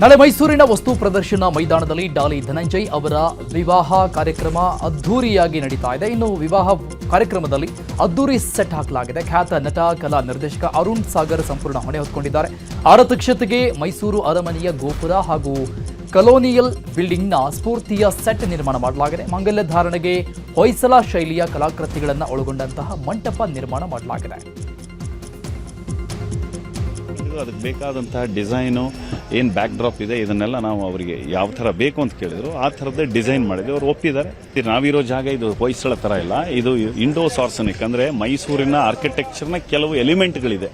ನಾಳೆ ಮೈಸೂರಿನ ವಸ್ತು ಪ್ರದರ್ಶನ ಮೈದಾನದಲ್ಲಿ ಡಾಲಿ ಧನಂಜಯ್ ಅವರ ವಿವಾಹ ಕಾರ್ಯಕ್ರಮ ಅದ್ಧೂರಿಯಾಗಿ ನಡೀತಾ ಇದೆ. ಇನ್ನು ವಿವಾಹ ಕಾರ್ಯಕ್ರಮದಲ್ಲಿ ಅದ್ದೂರಿ ಸೆಟ್ ಹಾಕಲಾಗಿದೆ. ಖ್ಯಾತ ನಟ, ಕಲಾ ನಿರ್ದೇಶಕ ಅರುಣ್ ಸಾಗರ್ ಸಂಪೂರ್ಣ ಹೊಣೆ ಹೊತ್ಕೊಂಡಿದ್ದಾರೆ ಆರತಕ್ಷತೆಗೆ ಮೈಸೂರು ಅರಮನೆಯ ಗೋಪುರ ಹಾಗೂ ಕಲೋನಿಯಲ್ ಬಿಲ್ಡಿಂಗ್ನ ಸ್ಫೂರ್ತಿಯ ಸೆಟ್ ನಿರ್ಮಾಣ ಮಾಡಲಾಗಿದೆ. ಮಾಂಗಲ್ಯ ಧಾರಣೆಗೆ ಹೊಯ್ಸಲ ಶೈಲಿಯ ಕಲಾಕೃತಿಗಳನ್ನು ಒಳಗೊಂಡಂತಹ ಮಂಟಪ ನಿರ್ಮಾಣ ಮಾಡಲಾಗಿದೆ. ಅದಕ್ಕೆ ಬೇಕಾದಂತಹ ಡಿಸೈನು, ಏನು ಬ್ಯಾಕ್ ಡ್ರಾಪ್ ಇದೆ, ಇದನ್ನೆಲ್ಲ ನಾವು ಅವರಿಗೆ ಯಾವ ಥರ ಬೇಕು ಅಂತ ಕೇಳಿದ್ರು. ಆ ಥರದ್ದೇ ಡಿಸೈನ್ ಮಾಡಿದ್ವಿ ಅವ್ರು ಒಪ್ಪಿದ್ದಾರೆ. ನಾವಿರೋ ಜಾಗ ಇದು ಹೊಯ್ಸಳ ಥರ ಇಲ್ಲ. ಇದು ಇಂಡೋ ಸಾರ್ಸನಿಕ್ ಅಂದರೆ ಮೈಸೂರಿನ ಆರ್ಕಿಟೆಕ್ಚರ್ನ ಕೆಲವು ಎಲಿಮೆಂಟ್ಗಳಿದೆ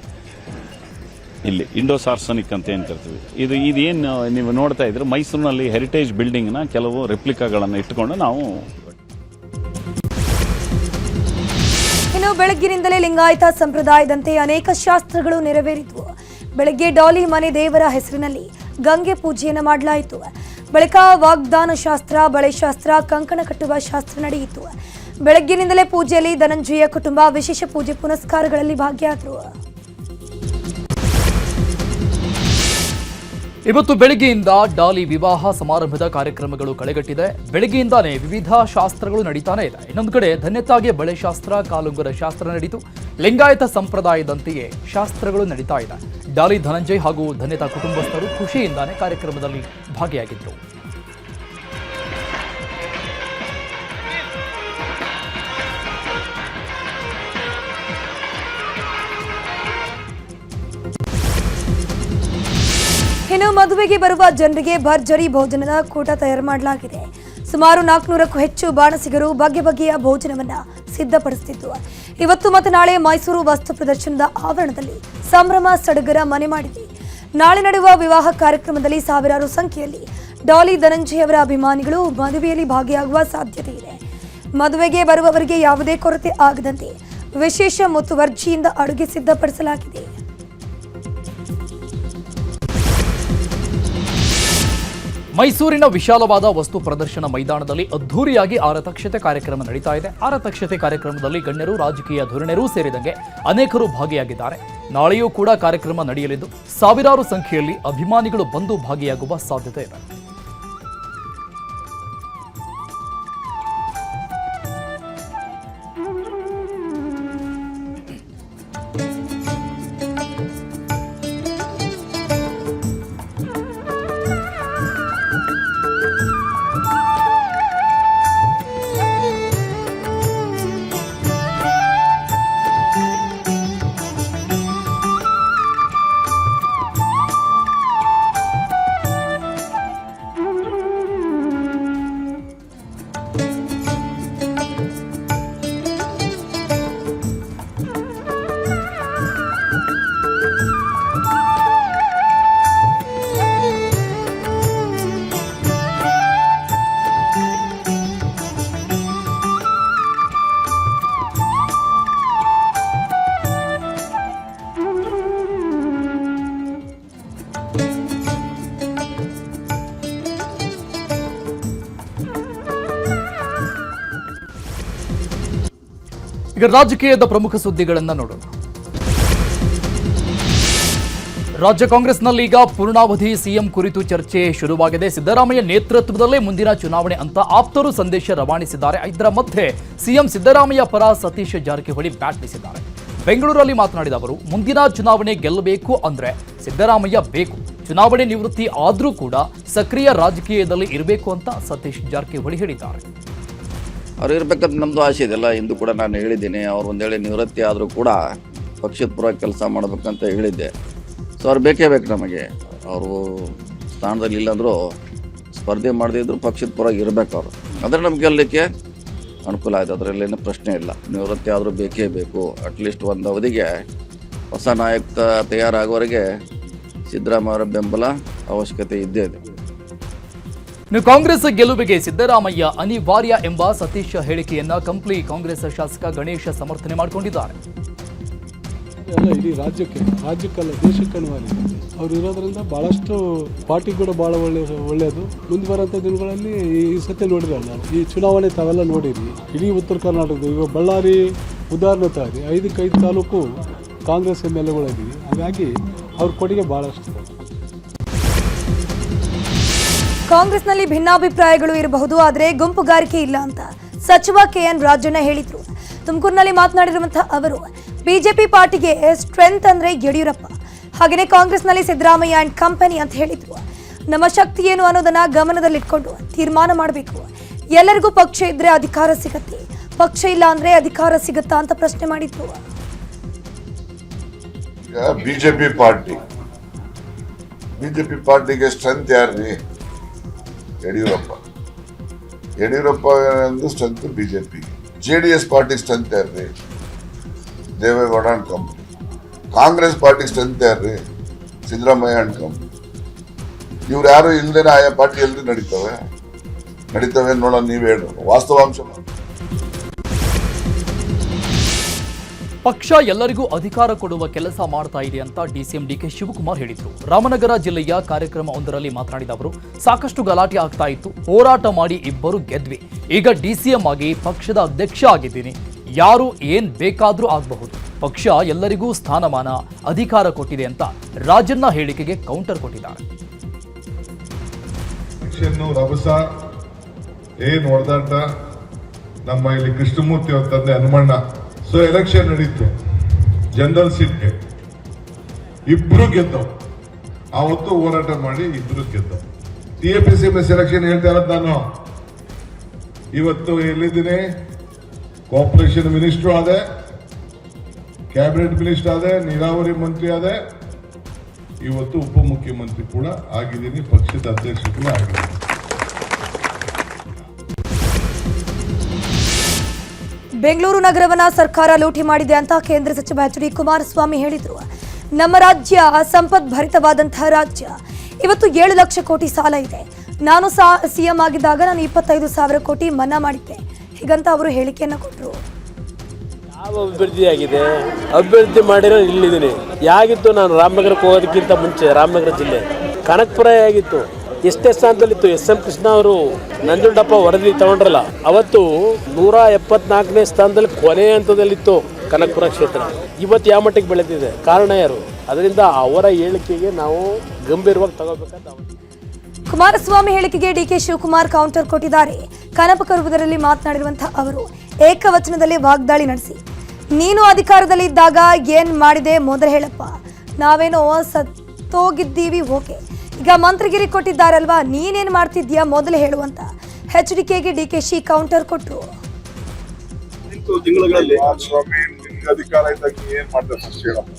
ಇಲ್ಲಿ ಇಂಡೋ ಸಾರ್ಸನಿಕ್ ಅಂತ ಏನು ಕರಿತೀವಿ. ಇದು ಇದೇನು ನೀವು ನೋಡ್ತಾ ಇದ್ರೆ ಮೈಸೂರಿನಲ್ಲಿ ಹೆರಿಟೇಜ್ ಬಿಲ್ಡಿಂಗ್ನ ಕೆಲವು ರೆಪ್ಲಿಕಾಗಳನ್ನು ಇಟ್ಕೊಂಡು ನಾವು ಇನ್ನು ಬೆಳಗ್ಗಿನಿಂದಲೇ ಲಿಂಗಾಯತ ಸಂಪ್ರದಾಯದಂತೆ ಅನೇಕ ಶಾಸ್ತ್ರಗಳು ನೆರವೇರಿದ್ವು. ಬೆಳಗ್ಗೆ ಡಾಲಿ ಮನೆ ದೇವರ ಹೆಸರಿನಲ್ಲಿ ಗಂಗೆ ಪೂಜೆಯನ್ನು ಮಾಡಲಾಯಿತು. ಬಳಿಕ ವಾಗ್ದಾನ ಶಾಸ್ತ್ರ ಬಳೆ ಶಾಸ್ತ್ರ ಕಂಕಣ ಕಟ್ಟುವ ಶಾಸ್ತ್ರ ನಡೆಯಿತು. ಬೆಳಗ್ಗಿನಿಂದಲೇ ಪೂಜೆಯಲ್ಲಿ ಧನಂಜಯ ಕುಟುಂಬ ವಿಶೇಷ ಪೂಜೆ ಪುನಸ್ಕಾರಗಳಲ್ಲಿ ಭಾಗಿಯಾದರು. ಇವತ್ತು ಬೆಳಗ್ಗೆಯಿಂದ ಡಾಲಿ ವಿವಾಹ ಸಮಾರಂಭದ ಕಾರ್ಯಕ್ರಮಗಳು ಕಳೆಗಟ್ಟಿದೆ. ಬೆಳಗ್ಗೆಯಿಂದಾನೇ ವಿವಿಧ ಶಾಸ್ತ್ರಗಳು ನಡೀತಾನೆ ಇದೆ. ಇನ್ನೊಂದು ಕಡೆ ಧನ್ಯತಾಗೆ ಬಳೆ ಶಾಸ್ತ್ರ ಕಾಲುಂಗುರ ಶಾಸ್ತ್ರ ನಡೀತು. ಲಿಂಗಾಯತ ಸಂಪ್ರದಾಯದಂತೆಯೇ ಶಾಸ್ತ್ರಗಳು ನಡೀತಾ ಇದೆ. ಡಾಲಿ ಧನಂಜಯ್ ಹಾಗೂ ಧನ್ಯತಾ ಕುಟುಂಬಸ್ಥರು ಖುಷಿಯಿಂದಾನೆ ಕಾರ್ಯಕ್ರಮದಲ್ಲಿ ಭಾಗಿಯಾಗಿದ್ದರು. ಇನ್ನು ಮದುವೆಗೆ ಬರುವ ಜನರಿಗೆ ಭರ್ಜರಿ ಭೋಜನದ ಕೂಟ ತಯಾರು ಮಾಡಲಾಗಿದೆ. ಸುಮಾರು ನಾಲ್ಕುನೂರಕ್ಕೂ ಹೆಚ್ಚು ಬಾಣಸಿಗರು ಬಗೆ ಬಗೆಯ ಭೋಜನವನ್ನ ಸಿದ್ಧಪಡಿಸುತ್ತಿದ್ದು. ಇವತ್ತು ಮತ್ತು ನಾಳೆ ಮೈಸೂರು ವಸ್ತು ಪ್ರದರ್ಶನದ ಆವರಣದಲ್ಲಿ ಸಂಭ್ರಮ ಸಡಗರ ಮನೆ ಮಾಡಿದೆ. ನಾಳೆ ನಡೆಯುವ ವಿವಾಹ ಕಾರ್ಯಕ್ರಮದಲ್ಲಿ ಸಾವಿರಾರು ಸಂಖ್ಯೆಯಲ್ಲಿ ಡಾಲಿ ಧನಂಜಯ್ ಅವರ ಅಭಿಮಾನಿಗಳು ಮದುವೆಯಲ್ಲಿ ಭಾಗಿಯಾಗುವ ಸಾಧ್ಯತೆ ಇದೆ. ಮದುವೆಗೆ ಬರುವವರಿಗೆ ಯಾವುದೇ ಕೊರತೆ ಆಗದಂತೆ ವಿಶೇಷ ಮುತುವರ್ಜಿಯಿಂದ ಅಡುಗೆ ಸಿದ್ಧಪಡಿಸಲಾಗಿದೆ. ಮೈಸೂರಿನ ವಿಶಾಲವಾದ ವಸ್ತು ಪ್ರದರ್ಶನ ಮೈದಾನದಲ್ಲಿ ಅದ್ಧೂರಿಯಾಗಿ ಆರತಕ್ಷತೆ ಕಾರ್ಯಕ್ರಮ ನಡೀತಾ ಇದೆ. ಆರತಕ್ಷತೆ ಕಾರ್ಯಕ್ರಮದಲ್ಲಿ ಗಣ್ಯರು, ರಾಜಕೀಯ ಧುರೀಣರು ಸೇರಿದಂತೆ ಅನೇಕರು ಭಾಗಿಯಾಗಿದ್ದಾರೆ. ನಾಳೆಯೂ ಕೂಡ ಕಾರ್ಯಕ್ರಮ ನಡೆಯಲಿದ್ದು, ಸಾವಿರಾರು ಸಂಖ್ಯೆಯಲ್ಲಿ ಅಭಿಮಾನಿಗಳು ಬಂದು ಭಾಗಿಯಾಗುವ ಸಾಧ್ಯತೆ ಇದೆ. ಈಗ ರಾಜಕೀಯದ ಪ್ರಮುಖ ಸುದ್ದಿಗಳನ್ನ ನೋಡೋಣ. ರಾಜ್ಯ ಕಾಂಗ್ರೆಸ್ನಲ್ಲಿ ಈಗ ಪೂರ್ಣಾವಧಿ ಸಿಎಂ ಕುರಿತು ಚರ್ಚೆ ಶುರುವಾಗಿದೆ. ಸಿದ್ದರಾಮಯ್ಯ ನೇತೃತ್ವದಲ್ಲೇ ಮುಂದಿನ ಚುನಾವಣೆ ಅಂತ ಆಪ್ತರು ಸಂದೇಶ ರವಾನಿಸಿದ್ದಾರೆ. ಇದರ ಮಧ್ಯೆ ಸಿಎಂ ಸಿದ್ದರಾಮಯ್ಯ ಪರ ಸತೀಶ್ ಜಾರಕಿಹೊಳಿ ಬ್ಯಾಟ್ ಬೀಸಿದ್ದಾರೆ. ಬೆಂಗಳೂರಲ್ಲಿ ಮಾತನಾಡಿದ ಅವರು, ಮುಂದಿನ ಚುನಾವಣೆ ಗೆಲ್ಲಬೇಕು ಅಂದ್ರೆ ಸಿದ್ದರಾಮಯ್ಯ ಬೇಕು. ಚುನಾವಣೆ ನಿವೃತ್ತಿ ಆದರೂ ಕೂಡ ಸಕ್ರಿಯ ರಾಜಕೀಯದಲ್ಲಿ ಇರಬೇಕು ಅಂತ ಸತೀಶ್ ಜಾರಕಿಹೊಳಿ ಹೇಳಿದ್ದಾರೆ. ಅವ್ರು ಇರ್ಬೇಕಂತ ನಮ್ಮದು ಆಸೆ ಇದೆಲ್ಲ. ಇಂದು ಕೂಡ ನಾನು ಹೇಳಿದ್ದೀನಿ, ಅವ್ರು ಒಂದು ವೇಳೆ ನಿವೃತ್ತಿ ಆದರೂ ಕೂಡ ಪಕ್ಷದ ಪುರ ಕೆಲಸ ಮಾಡಬೇಕಂತ ಹೇಳಿದ್ದೆ. ಸೊ ಅವ್ರು ಬೇಕೇ ಬೇಕು ನಮಗೆ. ಅವರು ಸ್ಥಾನದಲ್ಲಿ ಇಲ್ಲಾಂದರೂ ಸ್ಪರ್ಧೆ ಮಾಡದಿದ್ರು ಪಕ್ಷದ ಪುರ ಇರಬೇಕು ಅವರು. ಆದರೆ ನಮ್ಗೆ ಗೆಲ್ಲಕ್ಕೆ ಅನುಕೂಲ ಆಯ್ತು. ಅದರಲ್ಲೇನು ಪ್ರಶ್ನೆ ಇಲ್ಲ. ನಿವೃತ್ತಿ ಆದರೂ ಬೇಕೇ ಬೇಕು. ಅಟ್ಲೀಸ್ಟ್ ಒಂದು ಅವಧಿಗೆ ಹೊಸ ನಾಯಕ ತಯಾರಾಗೋವರೆಗೆ ಸಿದ್ದರಾಮಯ್ಯ ಬೆಂಬಲ ಅವಶ್ಯಕತೆ ಇದ್ದೇ ಇದೆ. ಇನ್ನು ಕಾಂಗ್ರೆಸ್ ಗೆಲುವಿಗೆ ಸಿದ್ದರಾಮಯ್ಯ ಅನಿವಾರ್ಯ ಎಂಬ ಸತೀಶ ಹೇಳಿಕೆಯನ್ನ ಕಂಪ್ಲಿ ಕಾಂಗ್ರೆಸ್ ಶಾಸಕ ಗಣೇಶ ಸಮರ್ಥನೆ ಮಾಡಿಕೊಂಡಿದ್ದಾರೆ. ಇಡೀ ರಾಜ್ಯಕ್ಕೆ, ರಾಜ್ಯಕ್ಕಲ್ಲ, ದೇಶಕ್ಕೆ ಅವ್ರು ಇರೋದ್ರಿಂದ ಬಹಳಷ್ಟು ಪಾರ್ಟಿ ಕೂಡ ಬಹಳ ಒಳ್ಳೆ, ಒಳ್ಳೆಯದು. ಮುಂದೆ ಬರೋಂಥ ದಿನಗಳಲ್ಲಿ ಈ ಸತ್ಯ ಸತಿ ನೋಡಿರಲ್ಲ ನಾವು ಈ ಚುನಾವಣೆ ತಾವೆಲ್ಲ ನೋಡಿರಿ. ಇಡೀ ಉತ್ತರ ಕರ್ನಾಟಕದ ಈಗ ಬಳ್ಳಾರಿ ಉದಾಹರಣೆ ತಾಗಿ ಐದಕ್ಕೆ ಐದು ತಾಲೂಕು ಕಾಂಗ್ರೆಸ್ ಎಂ ಎಲ್ ಎಗಳಾಗಿವೆ ಹಾಗಾಗಿ ಅವ್ರ ಕೊಡುಗೆ ಭಾಳಷ್ಟು ಕಾಂಗ್ರೆಸ್ನಲ್ಲಿ ಭಿನ್ನಾಭಿಪ್ರಾಯಗಳು ಇರಬಹುದು, ಆದರೆ ಗುಂಪುಗಾರಿಕೆ ಇಲ್ಲ ಅಂತ ಸಚಿವ ಕೆಎನ್ ರಾಜಣ್ಣ ಹೇಳಿದರು. ತುಮಕೂರಿನಲ್ಲಿ ಮಾತನಾಡಿರುವಂತಹ ಅವರು, ಬಿಜೆಪಿ ಪಾರ್ಟಿಗೆ ಸ್ಟ್ರೆಂತ್ ಅಂದ್ರೆ ಯಡಿಯೂರಪ್ಪ. ಹಾಗೆಯೇ ಕಾಂಗ್ರೆಸ್ನಲ್ಲಿ ಸಿದ್ದರಾಮಯ್ಯ ಅಂಡ್ ಕಂಪನಿ ಅಂತ ಹೇಳಿದರು. ನಮ್ಮ ಶಕ್ತಿ ಏನು ಅನ್ನೋದನ್ನ ಗಮನದಲ್ಲಿಟ್ಕೊಂಡು ತೀರ್ಮಾನ ಮಾಡಬೇಕು. ಎಲ್ಲರಿಗೂ ಪಕ್ಷ ಇದ್ರೆ ಅಧಿಕಾರ ಸಿಗತ್ತೆ. ಪಕ್ಷ ಇಲ್ಲ ಅಂದ್ರೆ ಅಧಿಕಾರ ಸಿಗುತ್ತಾ ಅಂತ ಪ್ರಶ್ನೆ ಮಾಡಿದ್ರು. BJP party. ಬಿಜೆಪಿ ಪಾರ್ಟಿಗೆ ಸ್ಟ್ರೆಂತ್ ಯಾರ್ರಿ? ಯಡಿಯೂರಪ್ಪ. ಯಡಿಯೂರಪ್ಪ ಒಂದು strength B J P J D S party strength ಯಾರ್ರಿ? Deve Gowda and company Congress party strength ಯಾರ್ರಿ? ಸಿದ್ದರಾಮಯ್ಯ ಅಂಡ್ ಕಂಪ್ನಿ ಇವ್ರು ಯಾರು ಇಲ್ಲದೇನೆ ಆಯಾ ಪಾರ್ಟಿ ಎಲ್ರಿ ನಡೀತವೆ ನಡೀತವೆ ನೋಡೋಣ, ನೀವು ಹೇಳು. ವಾಸ್ತವಾಂಶ ಪಕ್ಷ ಎಲ್ಲರಿಗೂ ಅಧಿಕಾರ ಕೊಡುವ ಕೆಲಸ ಮಾಡ್ತಾ ಇದೆ ಅಂತ ಡಿಸಿಎಂ ಡಿಕೆ ಶಿವಕುಮಾರ್ ಹೇಳಿದರು. ರಾಮನಗರ ಜಿಲ್ಲೆಯ ಕಾರ್ಯಕ್ರಮವೊಂದರಲ್ಲಿ ಮಾತನಾಡಿದ ಅವರು, ಸಾಕಷ್ಟು ಗಲಾಟೆ ಆಗ್ತಾ ಇತ್ತು. ಹೋರಾಟ ಮಾಡಿ ಇಬ್ಬರು ಗೆದ್ವಿ. ಈಗ ಡಿಸಿಎಂ ಆಗಿ ಪಕ್ಷದ ಅಧ್ಯಕ್ಷ ಆಗಿದ್ದೀನಿ. ಯಾರು, ಏನ್ ಬೇಕಾದರೂ ಆಗಬಹುದು. ಪಕ್ಷ ಎಲ್ಲರಿಗೂ ಸ್ಥಾನಮಾನ, ಅಧಿಕಾರ ಕೊಟ್ಟಿದೆ ಅಂತ ರಾಜಣ್ಣ ಹೇಳಿಕೆಗೆ ಕೌಂಟರ್ ಕೊಟ್ಟಿದ್ದಾರೆ. ಏನ್ ನಮ್ಮ ಇಲ್ಲಿ ಕೃಷ್ಣಮೂರ್ತಿ ಅವ್ರ ತಂದೆ ಹನುಮಣ್ಣ. ಸೊ ಎಲೆಕ್ಷನ್ ನಡೀತು. ಜನರಲ್ ಸೀಟ್ಗೆ ಇಬ್ರು ಗೆದ್ದವು. ಆವತ್ತು ಹೋರಾಟ ಮಾಡಿ ಇಬ್ರು ಗೆದ್ದವು. T A P C S election ಹೇಳ್ತಾ ಇರೋದು ನಾನು. ಇವತ್ತು ಎಲ್ಲಿದ್ದೀನಿ? ಕಾರ್ಪೊರೇಷನ್ ಮಿನಿಸ್ಟರ್ ಆದೆ. ಕ್ಯಾಬಿನೆಟ್ ಮಿನಿಸ್ಟರ್ ಆದೆ. ನೀರಾವರಿ ಮಂತ್ರಿ ಆದೆ. ಇವತ್ತು ಉಪಮುಖ್ಯಮಂತ್ರಿ ಕೂಡ ಆಗಿದ್ದೀನಿ. ಪಕ್ಷದ ಅಧ್ಯಕ್ಷ ಕೂಡ ಆಗಿದ್ದೀನಿ. ಬೆಂಗಳೂರು ನಗರವನ್ನ ಸರ್ಕಾರ ಲೂಟಿ ಮಾಡಿದೆ ಅಂತ ಕೇಂದ್ರ ಸಚಿವ ಎಚ್ ಡಿ ಕುಮಾರಸ್ವಾಮಿ ಹೇಳಿದರು. ನಮ್ಮ ರಾಜ್ಯ ಸಂಪತ್ ಭರಿತವಾದಂತಹ ರಾಜ್ಯ. ಇವತ್ತು ಏಳು ಲಕ್ಷ ಕೋಟಿ ಸಾಲ ಇದೆ. ನಾನು ಸಿಎಂ ಆಗಿದ್ದಾಗ ನಾನು ಇಪ್ಪತ್ತೈದು ಸಾವಿರ ಕೋಟಿ ಮನ್ನಾ ಮಾಡಿದ್ದೆ. ಹೀಗಂತ ಅವರು ಹೇಳಿಕೆಯನ್ನ ಕೊಟ್ಟರು ಯಾವ ಅಭಿವೃದ್ಧಿ ಆಗಿದೆ? ಅಭಿವೃದ್ಧಿ ಮಾಡಿರೋ ಇಲ್ಲಿದ್ದೀನಿ. ಯಾಗಿತ್ತು ನಾನು ರಾಮನಗರಕ್ಕೆ ಹೋಗೋದಕ್ಕಿಂತ ಮುಂಚೆ ರಾಮನಗರ ಜಿಲ್ಲೆ? ಕನಕಪುರ ಆಗಿತ್ತು ಎಷ್ಟೇ ಸ್ಥಾನದಲ್ಲಿತ್ತು ಎಸ್ ಎಂ ಕೃಷ್ಣ ಅವರು ನಂಜುಂಡಪ್ಪ ವರದಿ ತಗೊಂಡ್ರಲ್ಲ, ಅವತ್ತು ನೂರ ಎಪ್ಪತ್ನಾಲ್ಕನೇ ಸ್ಥಾನದಲ್ಲಿ ಕೊನೆ ಹಂತದಲ್ಲಿತ್ತು ಕನಕಪುರ ಕ್ಷೇತ್ರ. ಇವತ್ತು ಯಾವ ಮಟ್ಟಿಗೆ ಬೆಳೆದಿದೆ? ಕಾರಣ ಯಾರು? ಅದರಿಂದ ಅವರ ಹೇಳಿಕೆಗೆ ನಾವು ಗಂಭೀರವಾಗಿ ತಗೋಬೇಕಂತ ಕುಮಾರಸ್ವಾಮಿ ಹೇಳಿಕೆಗೆ ಡಿಕೆ ಶಿವಕುಮಾರ್ ಕೌಂಟರ್ ಕೊಟ್ಟಿದ್ದಾರೆ. ಕನಪಕರುವುದರಲ್ಲಿ ಮಾತನಾಡಿರುವಂತಹ ಅವರು, ಏಕವಚನದಲ್ಲಿ ವಾಗ್ದಾಳಿ ನಡೆಸಿ. ನೀನು ಅಧಿಕಾರದಲ್ಲಿ ಇದ್ದಾಗ ಏನ್ ಮಾಡಿದೆ ಮೊದಲು ಹೇಳಪ್ಪ. ನಾವೇನೋ ಸತ್ತೋಗಿದ್ದೀವಿ, ಓಕೆ. ಈಗ ಮಂತ್ರಿಗಿರಿ ಕೊಟ್ಟಿದ್ದಾರಲ್ವಾ? ನೀನೇನ್ ಮಾಡ್ತಿದ್ಯಾ? ಮೊದಲು ಹೇಳುವಂತ. ಹೆಚ್ ಡಿ ಕೆಗೆ ಡಿ ಕೆ ಶಿ ಕೌಂಟರ್ ಕೊಟ್ಟರು ಸ್ವಾಮಿ ನಿಮ್ಗೆ ಅಧಿಕಾರ ಇದ್ದಾಗ ನೀ ಏನ್ ಮಾಡ್ದೆ ಫಸ್ಟ್ ಹೇಳಪ್ಪ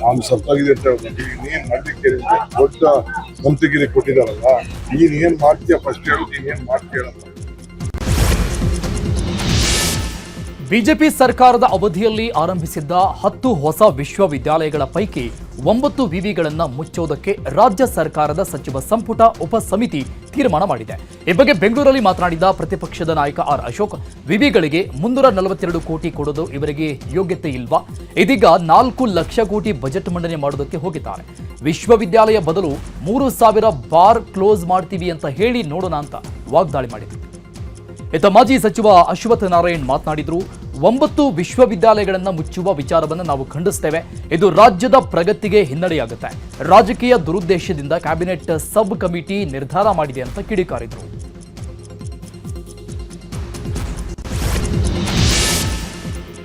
ನಾನು ಸತ್ತಾಗಿದೆ ಅಂತ ಹೇಳ್ಬೇಕು ಈಗ ನೀನ್ ಮಾಡ್ಲಿಕ್ಕೆ? ದೊಡ್ಡ ಮಂತ್ರಿಗಿರಿ ಕೊಟ್ಟಿದಾರಲ್ಲ ನೀನ್ ಏನ್ ಮಾಡ್ತೀಯ ಫಸ್ಟ್ ಹೇಳು. ನೀನ್ ಏನ್ ಮಾಡ್ತೀಯ ಬಿಜೆಪಿ ಸರ್ಕಾರದ ಅವಧಿಯಲ್ಲಿ ಆರಂಭಿಸಿದ್ದ ಹತ್ತು ಹೊಸ ವಿಶ್ವವಿದ್ಯಾಲಯಗಳ ಪೈಕಿ ಒಂಬತ್ತು ವಿವಿಗಳನ್ನು ಮುಚ್ಚೋದಕ್ಕೆ ರಾಜ್ಯ ಸರ್ಕಾರದ ಸಚಿವ ಸಂಪುಟ ಉಪ ಸಮಿತಿ ತೀರ್ಮಾನ ಮಾಡಿದೆ. ಈ ಬಗ್ಗೆ ಬೆಂಗಳೂರಲ್ಲಿ ಮಾತನಾಡಿದ ಪ್ರತಿಪಕ್ಷದ ನಾಯಕ ಆರ್ ಅಶೋಕ್, ವಿವಿಗಳಿಗೆ ಮುನ್ನೂರ ನಲವತ್ತೆರಡು ಕೋಟಿ ಕೊಡೋದು ಇವರಿಗೆ ಯೋಗ್ಯತೆ ಇಲ್ವಾ? ಇದೀಗ ನಾಲ್ಕು ಲಕ್ಷ ಕೋಟಿ ಬಜೆಟ್ ಮಂಡನೆ ಮಾಡೋದಕ್ಕೆ ಹೋಗಿದ್ದಾರೆ. ವಿಶ್ವವಿದ್ಯಾಲಯ ಬದಲು ಮೂರು ಸಾವಿರ ಬಾರ್ ಕ್ಲೋಸ್ ಮಾಡ್ತೀವಿ ಅಂತ ಹೇಳಿ ನೋಡೋಣ ಅಂತ ವಾಗ್ದಾಳಿ ಮಾಡಿದರು. ಇತ್ತ ಮಾಜಿ ಸಚಿವ ಅಶ್ವಥ್ ನಾರಾಯಣ್ ಮಾತನಾಡಿದರು, ಒಂಬತ್ತು ವಿಶ್ವವಿದ್ಯಾಲಯಗಳನ್ನು ಮುಚ್ಚುವ ವಿಚಾರವನ್ನು ನಾವು ಖಂಡಿಸ್ತೇವೆ. ಇದು ರಾಜ್ಯದ ಪ್ರಗತಿಗೆ ಹಿನ್ನಡೆಯಾಗುತ್ತೆ. ರಾಜಕೀಯ ದುರುದ್ದೇಶದಿಂದ ಕ್ಯಾಬಿನೆಟ್ ಸಬ್ ಕಮಿಟಿ ನಿರ್ಧಾರ ಮಾಡಿದೆ ಅಂತ ಕಿಡಿಕಾರಿದ್ರು.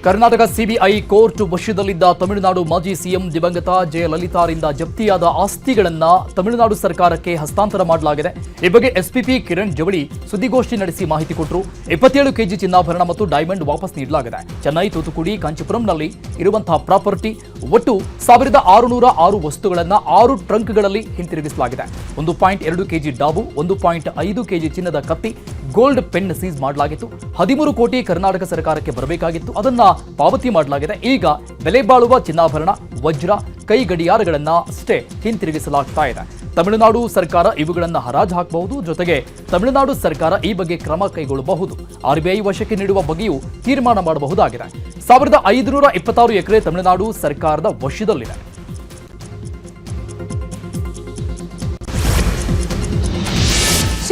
ಕರ್ನಾಟಕ ಸಿಬಿಐ ಕೋರ್ಟ್ ವಶದಲ್ಲಿದ್ದ ತಮಿಳುನಾಡು ಮಾಜಿ ಸಿಎಂ ದಿವಂಗತ ಜಯಲಲಿತಾರಿಂದ ಜಪ್ತಿಯಾದ ಆಸ್ತಿಗಳನ್ನು ತಮಿಳುನಾಡು ಸರ್ಕಾರಕ್ಕೆ ಹಸ್ತಾಂತರ ಮಾಡಲಾಗಿದೆ. ಈ ಬಗ್ಗೆ ಎಸ್ಪಿಪಿ ಕಿರಣ್ ಜವಳಿ ಸುದ್ದಿಗೋಷ್ಠಿ ನಡೆಸಿ ಮಾಹಿತಿ ಕೊಟ್ಟರು ಇಪ್ಪತ್ತೇಳು ಕೆಜಿ ಚಿನ್ನಾಭರಣ ಮತ್ತು ಡೈಮಂಡ್ ವಾಪಸ್ ನೀಡಲಾಗಿದೆ. ಚೆನ್ನೈ, ತೂತುಕುಡಿ, ಕಾಂಚಿಪುರಂನಲ್ಲಿ ಇರುವಂತಹ ಪ್ರಾಪರ್ಟಿ ಒಟ್ಟು ಸಾವಿರದ ಆರುನೂರ ಆರು ವಸ್ತುಗಳನ್ನು ಆರು ಟ್ರಂಕ್ಗಳಲ್ಲಿ ಹಿಂತಿರುಗಿಸಲಾಗಿದೆ. ಒಂದು ಪಾಯಿಂಟ್ ಎರಡು ಕೆಜಿ ಡಾಬು, ಒಂದು ಪಾಯಿಂಟ್ ಐದು ಕೆಜಿ ಚಿನ್ನದ ಕತ್ತಿ ಗೋಲ್ಡ್ ಪೆನ್ ಸೀಸ್ ಮಾಡಲಾಗಿತ್ತು. ಹದಿಮೂರು ಕೋಟಿ ಕರ್ನಾಟಕ ಸರ್ಕಾರಕ್ಕೆ ಬರಬೇಕಾಗಿತ್ತು. ಅದನ್ನ ಪಾವತಿ ಮಾಡಲಾಗಿದೆ. ಈಗ ಬೆಲೆ ಬಾಳುವ ಚಿನ್ನಾಭರಣ, ವಜ್ರ, ಕೈ ಗಡಿಯಾರಗಳನ್ನ ಅಷ್ಟೇ ಹಿಂತಿರುಗಿಸಲಾಗ್ತಾ ಇದೆ. ತಮಿಳುನಾಡು ಸರ್ಕಾರ ಇವುಗಳನ್ನು ಹರಾಜು ಹಾಕಬಹುದು. ಜೊತೆಗೆ ತಮಿಳುನಾಡು ಸರ್ಕಾರ ಈ ಬಗ್ಗೆ ಕ್ರಮ ಕೈಗೊಳ್ಳಬಹುದು. ಆರ್ಬಿಐ ವಶಕ್ಕೆ ನೀಡುವ ಬಗ್ಗೆಯೂ ತೀರ್ಮಾನ ಮಾಡಬಹುದಾಗಿದೆ. ಸಾವಿರದ ಐದುನೂರ ಇಪ್ಪತ್ತಾರು ಎಕರೆ ತಮಿಳುನಾಡು ಸರ್ಕಾರದ ವಶದಲ್ಲಿದೆ.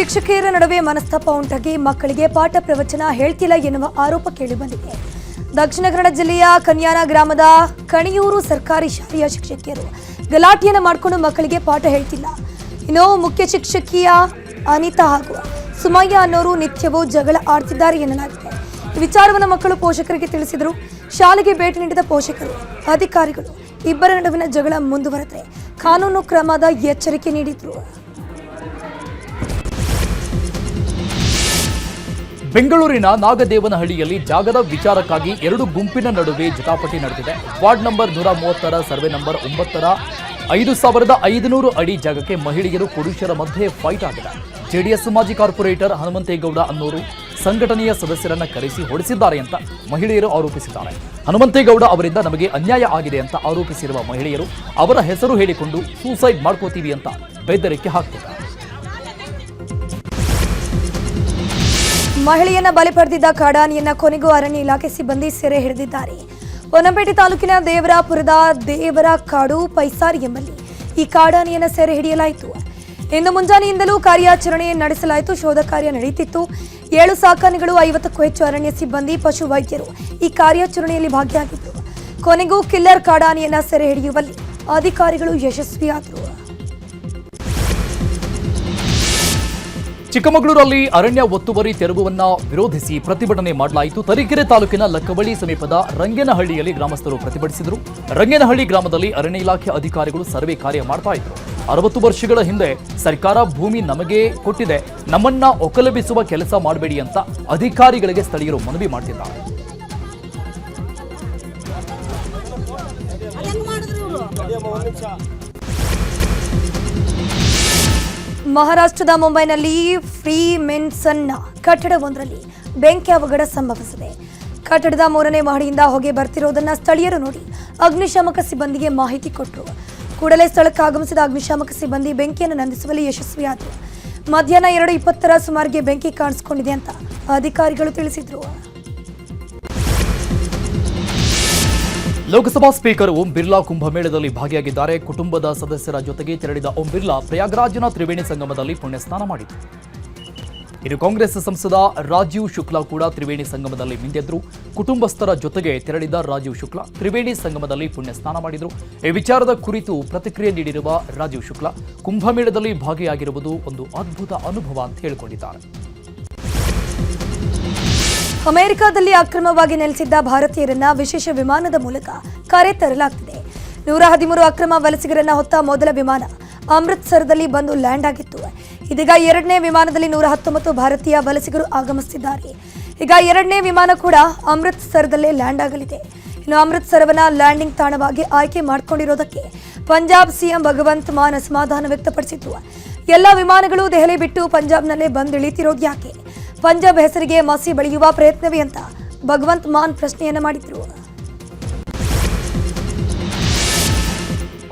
ಶಿಕ್ಷಕಿಯರ ನಡುವೆ ಮನಸ್ತಾಪ ಉಂಟಾಗಿ ಮಕ್ಕಳಿಗೆ ಪಾಠ ಪ್ರವಚನ ಹೇಳ್ತಿಲ್ಲ ಎನ್ನುವ ಆರೋಪ ಕೇಳಿಬಂದಿದೆ ದಕ್ಷಿಣ ಕನ್ನಡ ಜಿಲ್ಲೆಯ ಕನ್ಯಾನ ಗ್ರಾಮದ ಕಣಿಯೂರು ಸರ್ಕಾರಿ ಶಾಲೆಯ ಶಿಕ್ಷಕಿಯರು ಗಲಾಟೆಯನ್ನು ಮಾಡಿಕೊಂಡು ಮಕ್ಕಳಿಗೆ ಪಾಠ ಹೇಳ್ತಿಲ್ಲ. ಇನ್ನು ಮುಖ್ಯ ಶಿಕ್ಷಕಿಯ ಅನಿತಾ ಹಾಗೂ ಸುಮಯ್ಯ ಅನ್ನೋರು ನಿತ್ಯವೂ ಜಗಳ ಆಡ್ತಿದ್ದಾರೆ ಎನ್ನಲಾಗಿದೆ. ವಿಚಾರವನ್ನು ಮಕ್ಕಳು ಪೋಷಕರಿಗೆ ತಿಳಿಸಿದರು. ಶಾಲೆಗೆ ಭೇಟಿ ನೀಡಿದ ಪೋಷಕರು, ಅಧಿಕಾರಿಗಳು ಇಬ್ಬರ ನಡುವಿನ ಜಗಳ ಮುಂದುವರೆದರೆ ಕಾನೂನು ಕ್ರಮದ ಎಚ್ಚರಿಕೆ ನೀಡಿದ್ರು. ಬೆಂಗಳೂರಿನ ನಾಗದೇವನಹಳ್ಳಿಯಲ್ಲಿ ಜಾಗದ ವಿಚಾರಕ್ಕಾಗಿ ಎರಡು ಗುಂಪಿನ ನಡುವೆ ಜಟಾಪಟಿ ನಡೆದಿದೆ. ವಾರ್ಡ್ ನಂಬರ್ ನೂರ ಮೂವತ್ತರ, ಸರ್ವೆ ನಂಬರ್ ಒಂಬತ್ತರ, ಐದು ಸಾವಿರದ ಐದುನೂರು ಅಡಿ ಜಾಗಕ್ಕೆ ಮಹಿಳೆಯರು ಪುರುಷರ ಮಧ್ಯೆ ಫೈಟ್ ಆಗಿದೆ. ಜೆಡಿಎಸ್ ಮಾಜಿ ಕಾರ್ಪೊರೇಟರ್ ಹನುಮಂತೇಗೌಡ ಅನ್ನೋರು ಸಂಘಟನೆಯ ಸದಸ್ಯರನ್ನ ಕರೆಸಿ ಹೊಡೆಸಿದ್ದಾರೆ ಅಂತ ಮಹಿಳೆಯರು ಆರೋಪಿಸಿದ್ದಾರೆ. ಹನುಮಂತೇಗೌಡ ಅವರಿಂದ ನಮಗೆ ಅನ್ಯಾಯ ಆಗಿದೆ ಅಂತ ಆರೋಪಿಸಿರುವ ಮಹಿಳೆಯರು ಅವರ ಹೆಸರು ಹೇಳಿಕೊಂಡು ಸೂಸೈಡ್ ಮಾಡ್ಕೋತೀವಿ ಅಂತ ಬೆದರಿಕೆ ಹಾಕ್ತಿದ್ದಾರೆ. ಮಹಿಳೆಯನ್ನ ಬಲಿ ಪಡೆದಿದ್ದ ಕಾಡಾನಿಯನ್ನ ಕೊನೆಗೂ ಅರಣ್ಯ ಇಲಾಖೆ ಸಿಬ್ಬಂದಿ ಸೆರೆ ಹಿಡಿದಿದ್ದಾರೆ. ಹೊನ್ನಪೇಟೆ ತಾಲೂಕಿನ ದೇವರಾಪುರದ ದೇವರ ಕಾಡು ಪೈಸಾರ್ ಎಂಬಲ್ಲಿ ಈ ಕಾಡಾನಿಯನ್ನ ಸೆರೆ ಹಿಡಿಯಲಾಯಿತು. ಇಂದು ಮುಂಜಾನೆಯಿಂದಲೂ ಕಾರ್ಯಾಚರಣೆ ನಡೆಸಲಾಯಿತು, ಶೋಧ ಕಾರ್ಯ ನಡೆಯುತ್ತಿತ್ತು ಏಳು ಸಾಕಾನೆಗಳು ಐವತ್ತಕ್ಕೂ ಹೆಚ್ಚು ಅರಣ್ಯ ಸಿಬ್ಬಂದಿ, ಪಶು ವೈದ್ಯರು ಈ ಕಾರ್ಯಾಚರಣೆಯಲ್ಲಿ ಭಾಗಿಯಾಗಿದ್ದರು. ಕೊನೆಗೂ ಕಿಲ್ಲರ್ ಕಾಡಾನಿಯನ್ನ ಸೆರೆ ಹಿಡಿಯುವಲ್ಲಿ ಅಧಿಕಾರಿಗಳು ಯಶಸ್ವಿಯಾದರು. ಚಿಕ್ಕಮಗಳೂರಲ್ಲಿ ಅರಣ್ಯ ಒತ್ತುವರಿ ತೆರವುವನ್ನ ವಿರೋಧಿಸಿ ಪ್ರತಿಭಟನೆ ಮಾಡಲಾಯಿತು. ತರೀಕೆರೆ ತಾಲೂಕಿನ ಲಕ್ಕವಳ್ಳಿ ಸಮೀಪದ ರಂಗೇನಹಳ್ಳಿಯಲ್ಲಿ ಗ್ರಾಮಸ್ಥರು ಪ್ರತಿಭಟಿಸಿದರು. ರಂಗೇನಹಳ್ಳಿ ಗ್ರಾಮದಲ್ಲಿ ಅರಣ್ಯ ಇಲಾಖೆ ಅಧಿಕಾರಿಗಳು ಸರ್ವೆ ಕಾರ್ಯ ಮಾಡ್ತಾ ಇದ್ರು. ಅರವತ್ತು ವರ್ಷಗಳ ಹಿಂದೆ ಸರ್ಕಾರ ಭೂಮಿ ನಮಗೆ ಕೊಟ್ಟಿದೆ. ನಮ್ಮನ್ನ ಒಕ್ಕಲಬಿಸುವ ಕೆಲಸ ಮಾಡಬೇಡಿ ಅಂತ ಅಧಿಕಾರಿಗಳಿಗೆ ಸ್ಥಳೀಯರು ಮನವಿ ಮಾಡ್ತಿದ್ದಾರೆ. ಮಹಾರಾಷ್ಟ್ರದ ಮುಂಬೈನಲ್ಲಿ ಫ್ರೀ ಮೆನ್ಸನ್ನ ಕಟ್ಟಡವೊಂದರಲ್ಲಿ ಬೆಂಕಿ ಅವಘಡ ಸಂಭವಿಸಿದೆ. ಕಟ್ಟಡದ ಮೂರನೇ ಮಹಡಿಯಿಂದ ಹೊಗೆ ಬರ್ತಿರೋದನ್ನ ಸ್ಥಳೀಯರು ನೋಡಿ ಅಗ್ನಿಶಾಮಕ ಸಿಬ್ಬಂದಿಗೆ ಮಾಹಿತಿ ಕೊಟ್ಟರು ಕೂಡಲೇ ಸ್ಥಳಕ್ಕೆ ಆಗಮಿಸಿದ ಅಗ್ನಿಶಾಮಕ ಸಿಬ್ಬಂದಿ ಬೆಂಕಿಯನ್ನು ನಂದಿಸುವಲ್ಲಿ ಯಶಸ್ವಿಯಾದರು. ಮಧ್ಯಾಹ್ನ ಎರಡು ಇಪ್ಪತ್ತರ ಸುಮಾರಿಗೆ ಬೆಂಕಿ ಕಾಣಿಸಿಕೊಂಡಿದೆ ಅಂತ ಅಧಿಕಾರಿಗಳು ತಿಳಿಸಿದ್ರು. ಲೋಕಸಭಾ ಸ್ಪೀಕರ್ ಓಂ ಬಿರ್ಲಾ ಕುಂಭಮೇಳದಲ್ಲಿ ಭಾಗಿಯಾಗಿದ್ದಾರೆ. ಕುಟುಂಬದ ಸದಸ್ಯರ ಜೊತೆಗೆ ತೆರಳಿದ ಓಂ ಬಿರ್ಲಾ ಪ್ರಯಾಗ್ರಾಜ್ನ ತ್ರಿವೇಣಿ ಸಂಗಮದಲ್ಲಿ ಪುಣ್ಯ ಸ್ನಾನ ಮಾಡಿದರು. ಇನ್ನು ಕಾಂಗ್ರೆಸ್ ಸಂಸದ ರಾಜೀವ್ ಶುಕ್ಲಾ ಕೂಡ ತ್ರಿವೇಣಿ ಸಂಗಮದಲ್ಲಿ ಮಿಂದೆದ್ರು. ಕುಟುಂಬಸ್ಥರ ಜೊತೆಗೆ ತೆರಳಿದ ರಾಜೀವ್ ಶುಕ್ಲಾ ತ್ರಿವೇಣಿ ಸಂಗಮದಲ್ಲಿ ಪುಣ್ಯ ಸ್ನಾನ ಮಾಡಿದರು. ಈ ವಿಚಾರದ ಕುರಿತು ಪ್ರತಿಕ್ರಿಯೆ ನೀಡಿರುವ ರಾಜೀವ್ ಶುಕ್ಲಾ, ಕುಂಭಮೇಳದಲ್ಲಿ ಭಾಗಿಯಾಗಿರುವುದು ಒಂದು ಅದ್ಭುತ ಅನುಭವ ಅಂತ ಹೇಳಿಕೊಂಡಿದ್ದಾರೆ. ಅಮೆರಿಕದಲ್ಲಿ ಅಕ್ರಮವಾಗಿ ನೆಲೆಸಿದ್ದ ಭಾರತೀಯರನ್ನ ವಿಶೇಷ ವಿಮಾನದ ಮೂಲಕ ಕರೆ ತರಲಾಗುತ್ತಿದೆ ನೂರ ಹದಿಮೂರು ಅಕ್ರಮ ವಲಸಿಗರನ್ನ ಹೊತ್ತ ಮೊದಲ ವಿಮಾನ ಅಮೃತ್ಸರದಲ್ಲಿ ಬಂದು ಲ್ಯಾಂಡ್ ಆಗಿತ್ತು. ಇದೀಗ ಎರಡನೇ ವಿಮಾನದಲ್ಲಿ ನೂರ ಹತ್ತೊಂಬತ್ತು ಭಾರತೀಯ ವಲಸಿಗರು ಆಗಮಿಸುತ್ತಿದ್ದಾರೆ ಈಗ ಎರಡನೇ ವಿಮಾನ ಕೂಡ ಅಮೃತ್ಸರದಲ್ಲೇ ಲ್ಯಾಂಡ್ ಆಗಲಿದೆ. ಇನ್ನು ಅಮೃತ್ಸರವನ್ನ ಲ್ಯಾಂಡಿಂಗ್ ತಾಣವಾಗಿ ಆಯ್ಕೆ ಮಾಡಿಕೊಂಡಿರೋದಕ್ಕೆ ಪಂಜಾಬ್ ಸಿಎಂ ಭಗವಂತ್ ಮಾನ್ ಅಸಮಾಧಾನ ವ್ಯಕ್ತಪಡಿಸಿದ್ದು ಎಲ್ಲ ವಿಮಾನಗಳು ದೆಹಲಿ ಬಿಟ್ಟು ಪಂಜಾಬ್ನಲ್ಲೇ ಬಂದಿಳಿತಿರೋದು ಯಾಕೆ? ಪಂಜಾಬ್ ಹೆಸರಿಗೆ ಮಸಿ ಬೆಳೆಯುವ ಪ್ರಯತ್ನವೇ ಅಂತ ಭಗವಂತ್ ಮಾನ್ ಪ್ರಶ್ನೆಯನ್ನ ಮಾಡಿದ್ರು.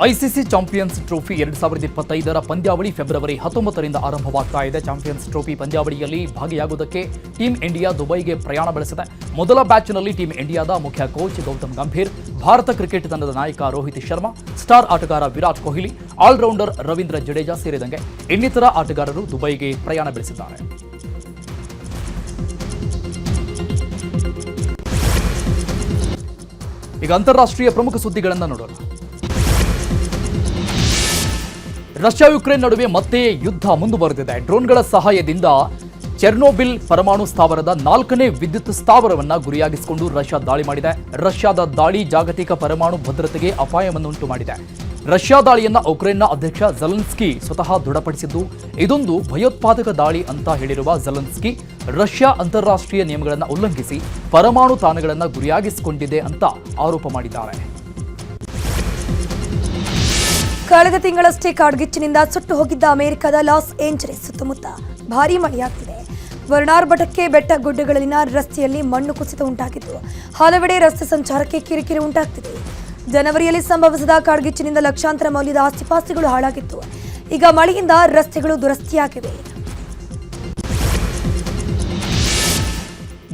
ಐಸಿಸಿ ಚಾಂಪಿಯನ್ಸ್ ಟ್ರೋಫಿ ಎರಡ್ ಸಾವಿರದ ಇಪ್ಪತ್ತೈದರ ಪಂದ್ಯಾವಳಿ ಫೆಬ್ರವರಿ ಹತ್ತೊಂಬತ್ತರಿಂದ ಆರಂಭವಾಗ್ತಾ ಇದೆ. ಚಾಂಪಿಯನ್ಸ್ ಟ್ರೋಫಿ ಪಂದ್ಯಾವಳಿಯಲ್ಲಿ ಭಾಗಿಯಾಗುವುದಕ್ಕೆ ಟೀಂ ಇಂಡಿಯಾ ದುಬೈಗೆ ಪ್ರಯಾಣ ಬೆಳೆಸಿದೆ. ಮೊದಲ ಬ್ಯಾಚ್ನಲ್ಲಿ ಟೀಂ ಇಂಡಿಯಾದ ಮುಖ್ಯ ಕೋಚ್ ಗೌತಮ್ ಗಂಭೀರ್, ಭಾರತ ಕ್ರಿಕೆಟ್ ತಂಡದ ನಾಯಕ ರೋಹಿತ್ ಶರ್ಮಾ, ಸ್ಟಾರ್ ಆಟಗಾರ ವಿರಾಟ್ ಕೊಹ್ಲಿ, ಆಲ್ರೌಂಡರ್ ರವೀಂದ್ರ ಜಡೇಜಾ ಸೇರಿದಂತೆ ಇನ್ನಿತರ ಆಟಗಾರರು ದುಬೈಗೆ ಪ್ರಯಾಣ ಬೆಳೆಸಿದ್ದಾರೆ. ಈಗ ಅಂತಾರಾಷ್ಟ್ರೀಯ ಪ್ರಮುಖ ಸುದ್ದಿಗಳನ್ನು ನೋಡೋಣ. ರಷ್ಯಾ ಯುಕ್ರೇನ್ ನಡುವೆ ಮತ್ತೆ ಯುದ್ಧ ಮುಂದುವರೆದಿದೆ. ಡ್ರೋನ್ಗಳ ಸಹಾಯದಿಂದ ಚೆರ್ನೋಬಿಲ್ ಪರಮಾಣು ಸ್ಥಾವರದ ನಾಲ್ಕನೇ ವಿದ್ಯುತ್ ಸ್ಥಾವರವನ್ನ ಗುರಿಯಾಗಿಸಿಕೊಂಡು ರಷ್ಯಾ ದಾಳಿ ಮಾಡಿದೆ. ರಷ್ಯಾದ ದಾಳಿ ಜಾಗತಿಕ ಪರಮಾಣು ಭದ್ರತೆಗೆ ಅಪಾಯವನ್ನುಂಟು ಮಾಡಿದೆ. ರಷ್ಯಾ ದಾಳಿಯನ್ನ ಉಕ್ರೇನ್ನ ಅಧ್ಯಕ್ಷ ಜಲನ್ಸ್ಕಿ ಸ್ವತಃ ದೃಢಪಡಿಸಿದ್ದು. ಇದೊಂದು ಭಯೋತ್ಪಾದಕ ದಾಳಿ ಅಂತ ಹೇಳಿರುವ ಜಲನ್ಸ್ಕಿ ರಷ್ಯಾ ಅಂತಾರಾಷ್ಟ್ರೀಯ ನಿಯಮಗಳನ್ನು ಉಲ್ಲಂಘಿಸಿ ಪರಮಾಣು ತಾಣಗಳನ್ನು ಗುರಿಯಾಗಿಸಿಕೊಂಡಿದೆ ಅಂತ ಆರೋಪ ಮಾಡಿದ್ದಾರೆ. ಕಳೆದ ತಿಂಗಳಷ್ಟೇ ಕಾಡ್ಗಿಚ್ಚಿನಿಂದ ಸುಟ್ಟು ಹೋಗಿದ್ದ ಅಮೆರಿಕದ ಲಾಸ್ ಏಂಜಲೀಸ್ ಸುತ್ತಮುತ್ತ ಭಾರೀ ಮಳೆಯಾಗ್ತಿದೆ. ವರ್ಣಾರ್ಭಟಕ್ಕೆ ಬೆಟ್ಟ ಗುಡ್ಡಗಳಲ್ಲಿನ ರಸ್ತೆಯಲ್ಲಿ ಮಣ್ಣು ಕುಸಿತ ಉಂಟಾಗಿದ್ದು, ಹಲವೆಡೆ ರಸ್ತೆ ಸಂಚಾರಕ್ಕೆ ಕಿರಿಕಿರಿ ಉಂಟಾಗ್ತಿದೆ. ಜನವರಿಯಲ್ಲಿ ಸಂಭವಿಸಿದ ಕಾಡ್ಗಿಚ್ಚಿನಿಂದ ಲಕ್ಷಾಂತರ ಮೌಲ್ಯದ ಆಸ್ತಿಪಾಸ್ತಿಗಳು ಹಾಳಾಗಿತ್ತು. ಈಗ ಮಳೆಯಿಂದ ರಸ್ತೆಗಳು ದುರಸ್ತಿಯಾಗಿವೆ.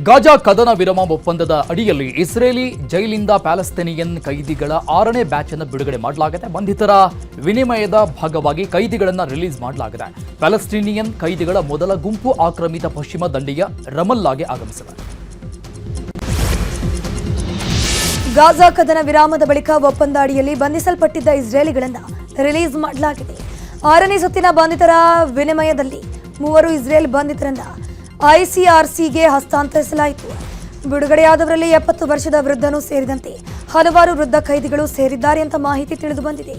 ಗಾಜಾ ಕದನ ವಿರಮ ಒಪ್ಪಂದದ ಅಡಿಯಲ್ಲಿ ಇಸ್ರೇಲಿ ಜೈಲಿಂದ ಪ್ಯಾಲೆಸ್ತೇನಿಯನ್ ಕೈದಿಗಳ ಆರನೇ ಬ್ಯಾಚ್ ಅನ್ನು ಬಿಡುಗಡೆ ಮಾಡಲಾಗಿದೆ ಬಂಧಿತರ ವಿನಿಮಯದ ಭಾಗವಾಗಿ ಕೈದಿಗಳನ್ನು ರಿಲೀಸ್ ಮಾಡಲಾಗಿದೆ. ಪ್ಯಾಲೆಸ್ಟೀನಿಯನ್ ಕೈದಿಗಳ ಮೊದಲ ಗುಂಪು ಆಕ್ರಮಿತ ಪಶ್ಚಿಮ ದಂಡೆಯ ರಮಲ್ಲಾಗೆ ಆಗಮಿಸಿದೆ. ಗಾಜಾ ಕದನ ವಿರಾಮದ ಬಳಿಕ ಒಪ್ಪಂದ ಅಡಿಯಲ್ಲಿ ಬಂಧಿಸಲ್ಪಟ್ಟಿದ್ದ ಇಸ್ರೇಲಿಗಳನ್ನು ರಿಲೀಸ್ ಮಾಡಲಾಗಿದೆ. ಆರನೇ ಸುತ್ತಿನ ಬಂಧಿತರ ವಿನಿಮಯದಲ್ಲಿ ಮೂವರು ಇಸ್ರೇಲ್ ಬಂಧಿತರನ್ನ ಐಸಿಆರ್ಸಿಗೆ ಹಸ್ತಾಂತರಿಸಲಾಯಿತು. ಬಿಡುಗಡೆಯಾದವರಲ್ಲಿ ಎಪ್ಪತ್ತು ವರ್ಷದ ವೃದ್ಧನೂ ಸೇರಿದಂತೆ ಹಲವಾರು ವೃದ್ಧ ಖೈದಿಗಳು ಸೇರಿದ್ದಾರೆ ಅಂತ ಮಾಹಿತಿ ತಿಳಿದು ಬಂದಿದೆ.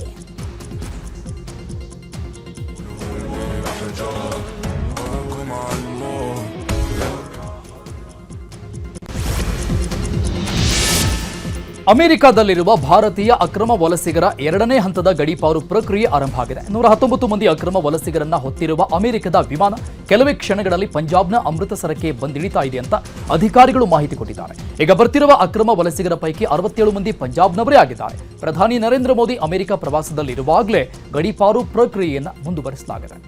ಅಮೆರಿಕದಲ್ಲಿರುವ ಭಾರತೀಯ ಅಕ್ರಮ ವಲಸಿಗರ ಎರಡನೇ ಹಂತದ ಗಡೀಪಾರು ಪ್ರಕ್ರಿಯೆ ಆರಂಭ ಆಗಿದೆ. ನೂರ ಹತ್ತೊಂಬತ್ತು ಮಂದಿ ಅಕ್ರಮ ವಲಸಿಗರನ್ನ ಹೊತ್ತಿರುವ ಅಮೆರಿಕದ ವಿಮಾನ ಕೆಲವೇ ಕ್ಷಣಗಳಲ್ಲಿ ಪಂಜಾಬ್ನ ಅಮೃತಸರಕ್ಕೆ ಬಂದಿಳಿತಾ ಇದೆ ಅಂತ ಅಧಿಕಾರಿಗಳು ಮಾಹಿತಿ ಕೊಟ್ಟಿದ್ದಾರೆ. ಈಗ ಬರ್ತಿರುವ ಅಕ್ರಮ ವಲಸಿಗರ ಪೈಕಿ ಅರವತ್ತೇಳು ಮಂದಿ ಪಂಜಾಬ್ನವರೇ ಆಗಿದ್ದಾರೆ. ಪ್ರಧಾನಿ ನರೇಂದ್ರ ಮೋದಿ ಅಮೆರಿಕ ಪ್ರವಾಸದಲ್ಲಿರುವಾಗಲೇ ಗಡೀಪಾರು ಪ್ರಕ್ರಿಯೆಯನ್ನು ಮುಂದುವರಿಸಲಾಗಿದೆ.